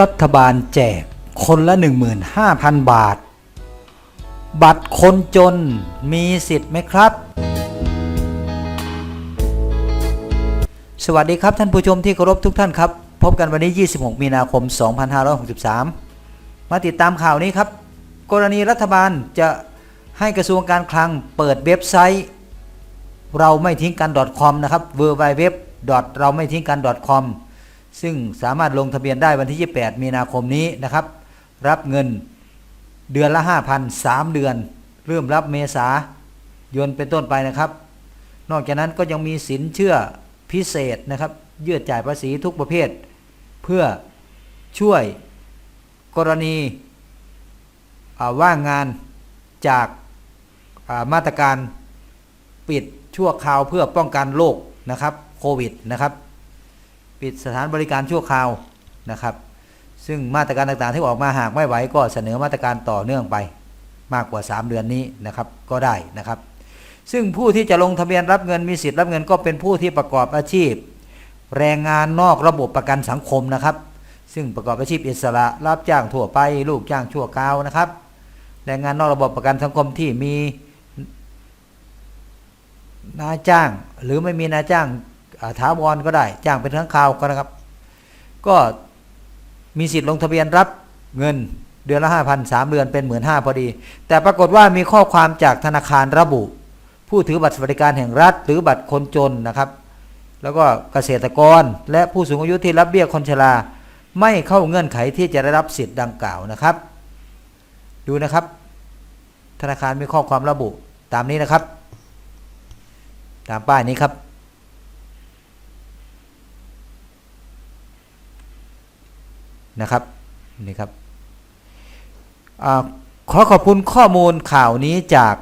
รัฐบาลแจกคนละ 15,000 บาท บัตรคนจนมีสิทธิ์ไหมครับ สวัสดีครับท่านผู้ชมที่เคารพทุกท่านครับ พบกันวันนี้ 26 มีนาคม 2563 มาติดตามข่าวนี้ครับ กรณีรัฐบาลจะให้กระทรวงการคลังเปิดเว็บไซต์ เราไม่ทิ้งกัน .com นะครับ w w w เราไม่ทิ้งกัน .com ซึ่งสามารถลงทะเบียนได้วันที่ 28 มีนาคมนี้นะครับ รับเงินเดือนละ 5,000 3 เดือน เริ่มรับเมษายนเป็นต้นไปนะครับ นอกจากนั้นก็ยังมีสินเชื่อพิเศษนะครับ ยืดจ่ายภาษีทุกประเภท เพื่อช่วยกรณีว่างงานจากามาตรการปิดชั่วคราวเพื่อป้องกันโรคนะครับโควิดนะครับ ปิดสถานบริการชั่วคราวนะครับ ซึ่งมาตรการต่างๆที่ออกมาหากไม่ไหวก็เสนอมาตรการต่อเนื่องไปมากกว่า 3 เดือนนี้นะครับก็ได้นะครับ ซึ่งผู้ที่จะลงทะเบียนรับเงินมีสิทธิ์รับเงินก็เป็นผู้ที่ประกอบอาชีพ แรงงานนอกระบบประกันสังคมนะครับ ซึ่งประกอบอาชีพอิสระรับจ้างทั่วไป ลูกจ้างชั่วคราวนะครับ แรงงานนอกระบบประกันสังคมที่มีนายจ้างหรือไม่มีนายจ้าง ถาวรก็ได้จ้างเป็นครั้งคราวก็นะครับ ก็มีสิทธิ์ลงทะเบียนรับเงินเดือนละห้าพันสามเดือนเป็นหมื่นห้าพอดี แต่ปรากฏว่ามีข้อความจากธนาคารระบุ ผู้ถือบัตรสวัสดิการแห่งรัฐ หรือบัตรคนจนนะครับ แล้วก็เกษตรกรและผู้สูงอายุที่รับเบี้ยคนชราไม่เข้าเงื่อนไขที่จะได้รับสิทธิ์ดังกล่าวนะครับ ดูนะครับ ธนาคารมีข้อความระบุตามนี้นะครับ ตามป้ายนี้ครับ นะครับนี่ครับอขอขอบคุณข้อมูลข่าวนี้จาก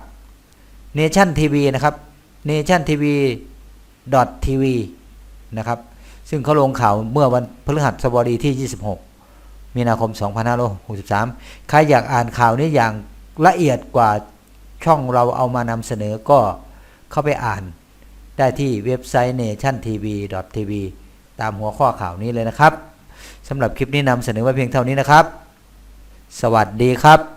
Nation TV นะครับ Nation TV TV นะครับ ซึ่งเขาลงข่าวเมื่อวันพฤหัสบดีที่ 26 มีนาคม 2563 ใครอยากอ่านข่าวนี้อย่างละเอียดกว่าช่องเราเอามานำเสนอก็เข้าไปอ่านได้ที่เว็บไซต์ nation tv tv ตามหัวข้อข่าวนี้เลยนะครับ สำหรับคลิปนี้นำเสนอไว้เพียงเท่านี้นะครับ สวัสดีครับ